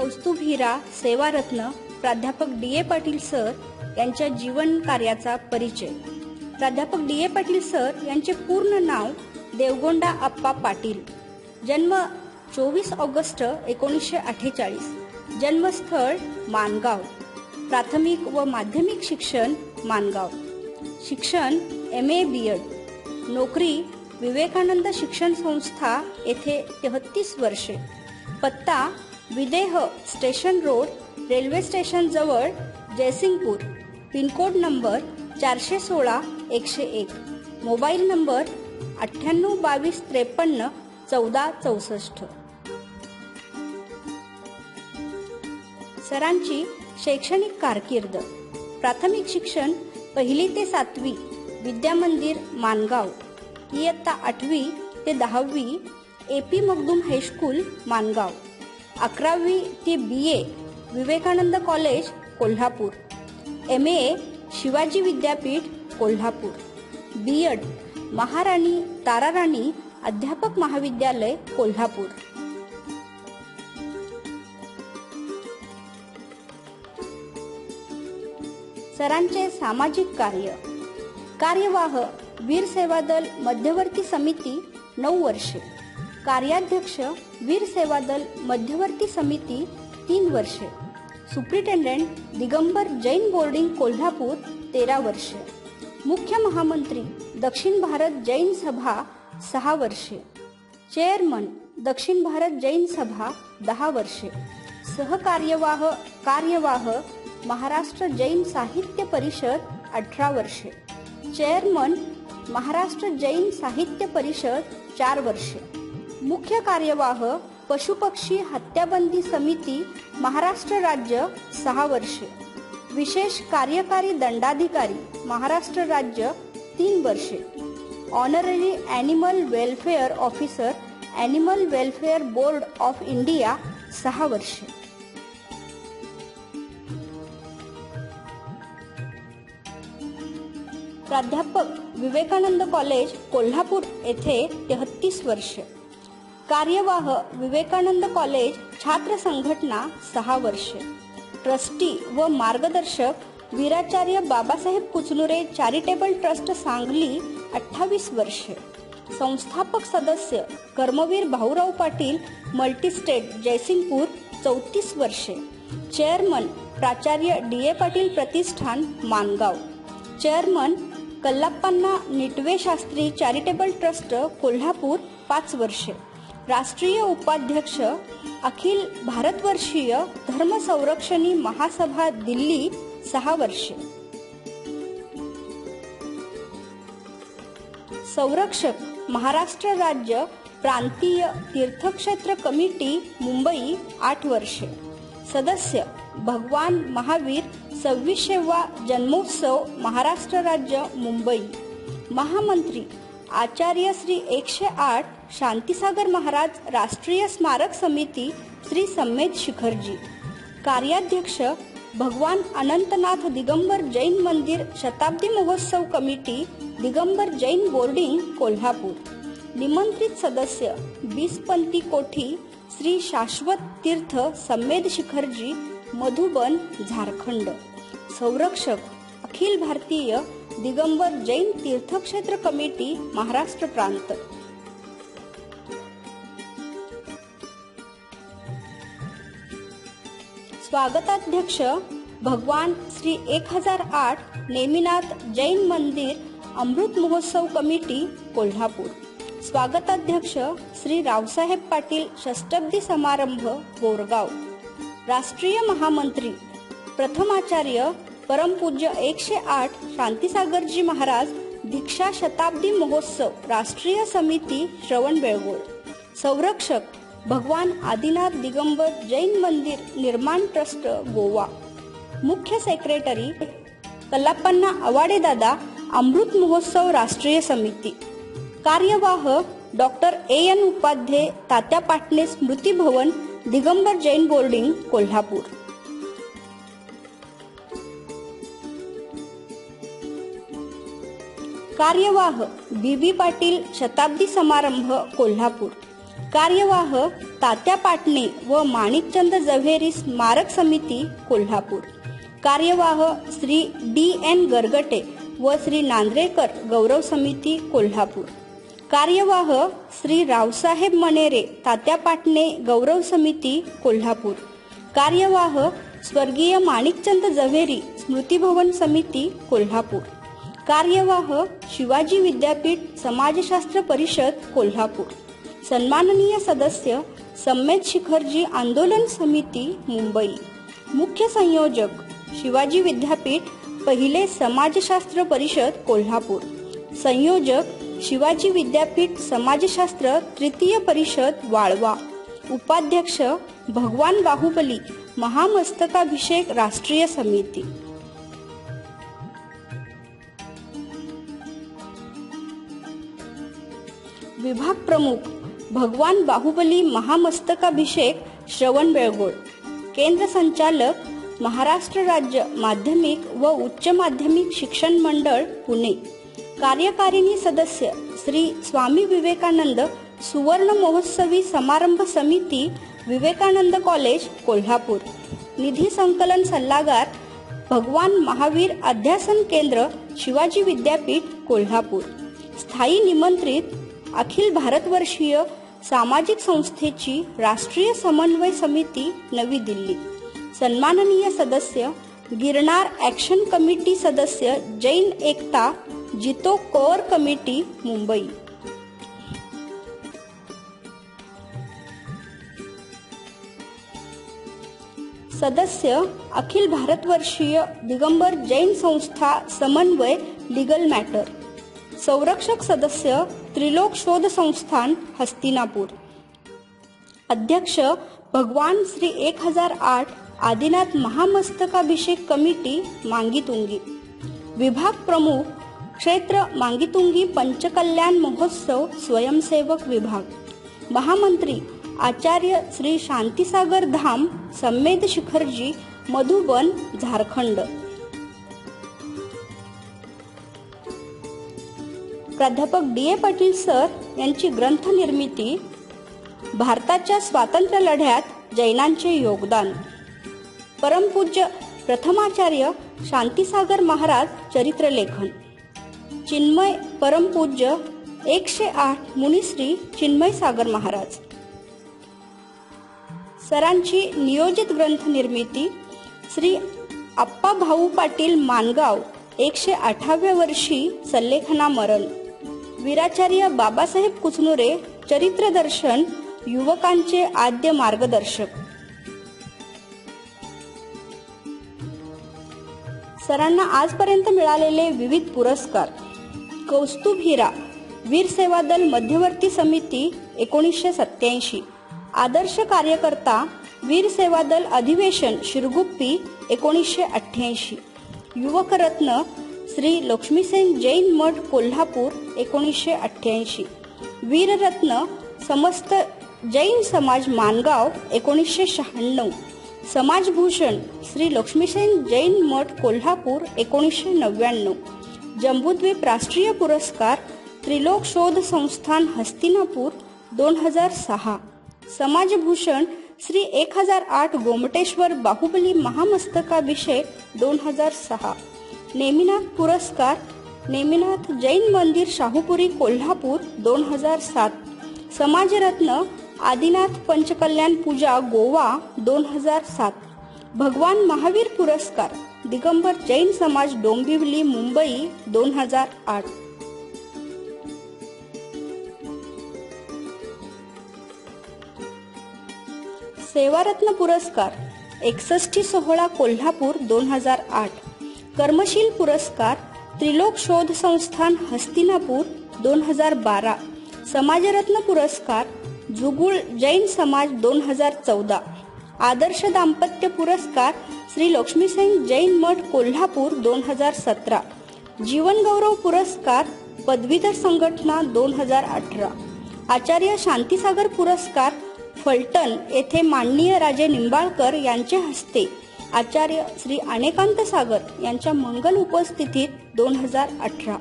कौस्तुभीरा सेवारत्न प्राध्यापक D A Patil sir यांच्या जीवन कार्याचा परिचय. प्राध्यापक डी ए पाटील सर यांचे पूर्ण नाव देवगोंडा आप्पा पाटील. जन्म चोवीस ऑगस्ट एकोणीसशे अठ्ठेचाळीस. जन्मस्थळ मानगाव. प्राथमिक व माध्यमिक शिक्षण मानगाव. शिक्षण एम ए बी एड. नोकरी विवेकानंद शिक्षण संस्था येथे तेहत्तीस वर्षे. पत्ता विदेह स्टेशन रोड रेल्वे स्टेशनजवळ जयसिंगपूर. पिनकोड नंबर चारशे सोळा एकशे एक. मोबाईल नंबर अठ्ठ्याण्णव बावीस त्रेपन्न चौदा चौसष्ट. सरांची शैक्षणिक कारकीर्द. प्राथमिक शिक्षण पहिली ते सातवी. विद्यामंदिर मानगाव. इयत्ता आठवी ते दहावी. A P Magdum high school Mangaon. अकरावी ते B A Vivekananda college Kolhapur. M A Shivaji विद्यापीठ कोल्हापूर. बी एड महाराणी ताराराणी अध्यापक महाविद्यालय कोल्हापूर. सरांचे सामाजिक कार्य. कार्यवाह वीर सेवा दल मध्यवर्ती समिती नऊ वर्षे. कार्याध्यक्ष वीर सेवा दल मध्यवर्ती समिती तीन वर्षे. सुप्रिटेंडेंट दिगंबर जैन बोर्डिंग कोल्हापूर तेरा वर्षे. मुख्य महामंत्री दक्षिण भारत जैन सभा सहा वर्षे. चेअरमन दक्षिण भारत जैन सभा दहा वर्षे. सहकार्यवाह कार्यवाह महाराष्ट्र जैन साहित्य परिषद अठरा वर्षे. चेअरमन महाराष्ट्र जैन साहित्य परिषद चार वर्षे. मुख्य कार्यवाह पशुपक्षी हत्याबंदी समिती महाराष्ट्र राज्य सहा वर्षे. विशेष कार्यकारी दंडाधिकारी महाराष्ट्र राज्य तीन वर्षे. Honorary animal welfare officer animal welfare board of India सहा वर्षे. प्राध्यापक विवेकानंद कॉलेज कोल्हापूर येथे तेहत्तीस वर्षे. कार्यवाह विवेकानंद कॉलेज छात्र संघटना सहा वर्षे. ट्रस्टी व मार्गदर्शक वीराचार्य बाबासाहेब कुचलुरे चॅरिटेबल ट्रस्ट सांगली अठ्ठावीस वर्षे. संस्थापक सदस्य कर्मवीर भाऊराव पाटील मल्टीस्टेट जयसिंगपूर चौतीस वर्षे. चेअरमन प्राचार्य डी ए पाटील प्रतिष्ठान Mangaon. Chairman कल्लाप्पांना Nitwe Shastri charitable trust Kolhapur पाच वर्षे. राष्ट्रीय उपाध्यक्ष अखिल भारतवर्षीय धर्म संरक्षणी महासभा दिल्ली सहा वर्षे. संरक्षक महाराष्ट्र राज्य प्रांतीय तीर्थक्षेत्र कमिटी मुंबई आठ वर्षे. सदस्य भगवान महावीर सव्वीसशेवा जन्मोत्सव महाराष्ट्र राज्य मुंबई. महामंत्री आचार्य श्री एकशे आठ शांतीसागर महाराज राष्ट्रीय स्मारक समिती श्री सम्मेद शिखरजी. कार्याध्यक्ष भगवान अनंतनाथ दिगंबर जैन मंदिर शताब्दी महोत्सव कमिटी दिगंबर जैन बोर्डिंग कोल्हापूर. निमंत्रित सदस्य बीसपंती कोठी श्री शाश्वत तीर्थ सम्मेद शिखरजी मधुबन झारखंड. संरक्षक अखिल भारतीय दिगंबर जैन तीर्थक्षेत्र कमिटी महाराष्ट्र प्रांत. स्वागताध्यक्ष भगवान श्री एक हजार आठ नेमिनाथ जैन मंदिर अमृत महोत्सव कमिटी कोल्हापूर. स्वागताध्यक्ष श्री रावसाहेब पाटील षष्टब्दी समारंभ बोरगाव. राष्ट्रीय महामंत्री प्रथमाचार्य परमपूज्य एकशे आठ शांतीसागरजी महाराज दीक्षा शताब्दी महोत्सव राष्ट्रीय समिती श्रवण बेळगोळ. संरक्षक भगवान आदिनाथ दिगंबर जैन मंदिर निर्माण ट्रस्ट गोवा. मुख्य सेक्रेटरी कल्लाप्पन्ना आवाडेदादा अमृत महोत्सव राष्ट्रीय समिती. कार्यवाह doctor A N Upadhye Tatya Patne स्मृती भवन दिगंबर जैन बोर्डिंग कोल्हापूर. कार्यवाह बी बी पाटील शताब्दी समारंभ कोल्हापूर. कार्यवाह तात्या पाटणे व माणिकचंद जव्हेरी स्मारक समिती कोल्हापूर. कार्यवाह श्री डी एन गरगटे व श्री नांद्रेकर गौरव समिती कोल्हापूर. कार्यवाह श्री रावसाहेब मनेरे तात्या पाटणे गौरव समिती कोल्हापूर. कार्यवाह स्वर्गीय माणिकचंद जव्हेरी स्मृतिभवन समिती कोल्हापूर. कार्यवाह शिवाजी विद्यापीठ समाजशास्त्र परिषद कोल्हापूर. सन्माननीय सदस्य सम्मेद शिखरजी आंदोलन समिती मुंबई. मुख्य संयोजक शिवाजी विद्यापीठ पहिले समाजशास्त्र परिषद कोल्हापूर. संयोजक शिवाजी विद्यापीठ समाजशास्त्र तृतीय परिषद वाळवा. उपाध्यक्ष भगवान बाहुबली महामस्तकाभिषेक राष्ट्रीय समिती. विभाग प्रमुख भगवान बाहुबली महामस्तकाभिषेक श्रवण बेळगोळ. केंद्र संचालक महाराष्ट्र राज्य माध्यमिक व उच्च माध्यमिक शिक्षण मंडळ पुणे. कार्यकारिणी सदस्य श्री स्वामी विवेकानंद सुवर्ण महोत्सवी समारंभ समिती विवेकानंद कॉलेज कोल्हापूर. निधी संकलन सल्लागार भगवान महावीर अध्यासन केंद्र शिवाजी विद्यापीठ कोल्हापूर. स्थायी निमंत्रित अखिल भारतवर्षीय सामाजिक संस्थेची राष्ट्रीय समन्वय समिती नवी दिल्ली. सन्माननीय सदस्य गिरनार ॲक्शन कमिटी सदस्य जैन एकता जितो कोर कमिटी मुंबई. सदस्य अखिल भारतवर्षीय दिगंबर जैन संस्था समन्वय लीगल मॅटर. संरक्षक सदस्य त्रिलोक शोध संस्थान हस्तिनापूर. अध्यक्ष भगवान श्री एक हजार आठ आदिनाथ महामस्तकाभिषेक कमिटी मांगीतुंगी. विभाग प्रमुख क्षेत्र मांगीतुंगी पंचकल्याण महोत्सव स्वयंसेवक विभाग. महामंत्री आचार्य श्री शांतीसागर धाम संमेद शिखरजी मधुबन झारखंड. प्राध्यापक डी ए पाटील सर यांची ग्रंथनिर्मिती भारताच्या स्वातंत्र्य लढ्यात जैनांचे योगदान. परमपूज्य प्रथमाचार्य शांतीसागर महाराज चरित्रलेखन. चिन्मय परमपूज्य एकशे आठ मुनिश्री चिन्मय सागर महाराज. सरांची नियोजित ग्रंथ निर्मिती श्री आप्पा भाऊ पाटील मानगाव एकशे अठराव्या वर्षी सल्लेखना मरण वीराचार्य बाबासाहेब कुचनुरे चरित्रदर्शन युवकांचे आद्य मार्गदर्शक. सरांना आजपर्यंत मिळालेले विविध पुरस्कार. कौस्तुभ हिरा वीर सेवा दल मध्यवर्ती समिती एकोणीसशे सत्याऐंशी आदर्श कार्यकर्ता वीर सेवा दल अधिवेशन शिरगुप्पी एकोणीसशे अठ्ठ्याऐंशी. युवकरत्न श्री लक्ष्मीसेन जैन मठ कोल्हापूर एकोणीसशे अठ्ठ्याऐंशी. वीररत्न समस्त जैन समाज मानगाव एकोणीसशे शहाण्णव. समाजभूषण श्री लक्ष्मीसेन जैन मठ कोल्हापूर एकोणीसशे नव्याण्णव. जम्बूद्वीप राष्ट्रीय पुरस्कार त्रिलोक शोध संस्थान हस्तिनापूर दोन हजार सहा. समाजभूषण श्री एक हजार आठ गोमटेश्वर बाहुबली महामस्तकाभिषेक दोन हजार सहा. नेमिनाथ पुरस्कार नेमिनाथ जैन मंदिर शाहूपुरी कोल्हापूर दोन हजार सात. समाजरत्न आदिनाथ पंचकल्याण पूजा गोवा दोन हजार सात. भगवान महावीर पुरस्कार दिगंबर जैन समाज डोंबिवली मुंबई दोन हजार आठ. सेवारत्न पुरस्कार एकसष्टी सोहळा कोल्हापूर दोन हजार आठ. कर्मशील पुरस्कार त्रिलोक शोध संस्थान हस्तिनापूर दोन हजार बारा. समाजरत्न पुरस्कार जुगुळ जैन समाज दोन हजार चौदा. आदर्श दाम्पत्य पुरस्कार श्री लक्ष्मीसेन जैन मठ कोल्हापूर दोन हजार सतरा. जीवनगौरव पुरस्कार पदवीधर संघटना दोन हजार अठरा. आचार्य शांतीसागर पुरस्कार फलटण येथे माननीय राजे निंबाळकर यांच्या हस्ते. आचार्य श्री अनेकांत सागर यांच्या मंगल उपस्थितीत दोन हजार अठरा.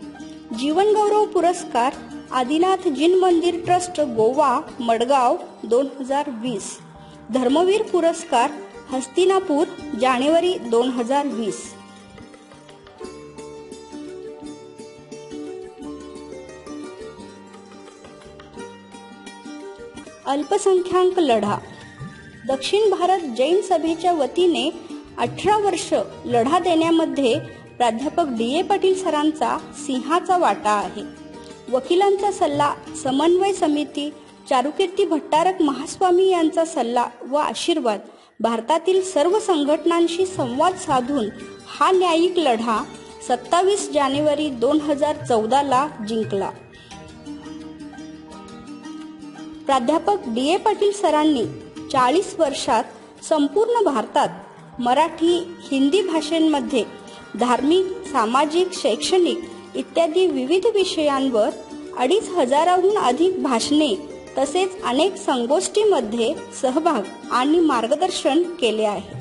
जीवनगौरव पुरस्कार आदिनाथ जिन मंदिर ट्रस्ट गोवा मडगाव दोन हजार वीस. धर्मवीर पुरस्कार हस्तिनापूर जानेवारी दोन हजार वीस. अल्पसंख्याक लढा. दक्षिण भारत जैन सभेच्या वतीने अठरा वर्ष लढा देण्यामध्ये प्राध्यापक डी ए पाटील सरांचा सिंहाचा वाटा आहे. वकिलांचा सल्ला समन्वय समिती चारुकीर्ती भट्टारक महास्वामी यांचा सल्ला व आशीर्वाद भारतातील सर्व संघटनांशी संवाद साधून हा न्यायिक लढा सत्तावीस जानेवारी दोन हजार चौदाला जिंकला. प्राध्यापक डी ए पाटील सरांनी चाळीस वर्षात संपूर्ण भारतात मराठी हिंदी भाषेंमध्ये धार्मिक सामाजिक शैक्षणिक इत्यादी विविध विषयांवर अडीच हजाराहून अधिक भाषणे तसेच अनेक संगोष्ठीमध्ये सहभाग आणि मार्गदर्शन केले आहे.